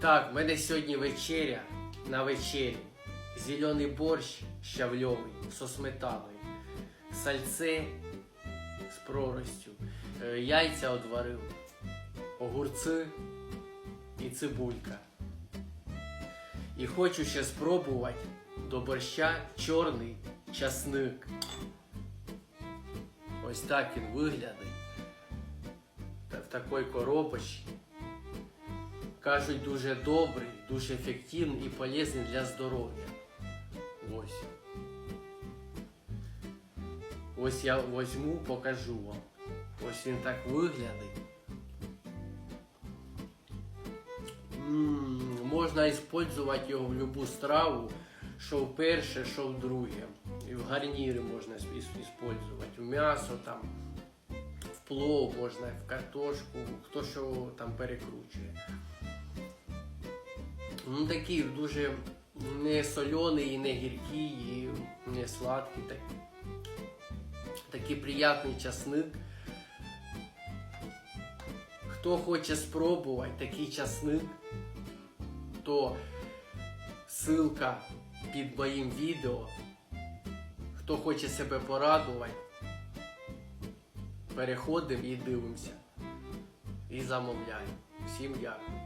Так, в мене сьогодні вечеря на вечері. Зелений борщ щавльовий со сметаною, сальце з проростю, е, яйця одварив, огурці і цибулька. І хочу ще спробувати до борща чорний часник. Ось так він виглядає. В такій коробочці. Кажуть, дуже добрий, дуже ефективний і полезний для здоров'я. Ось. Ось я возьму, покажу вам. Ось він так виглядає. М, Можна використовувати його в будь-яку страву, що в перше, що в друге. І в гарніри можна використовувати. В м'ясо там, плов можна, в картошку, хто що там перекручує. Ну такий дуже не солений, не гіркий, і не сладкий. Так, такий приятний часник. Хто хоче спробувати такий часник, то ссылка під моїм відео. Хто хоче себе порадувати, переходимо і дивимося. І замовляємо. Всім дякую.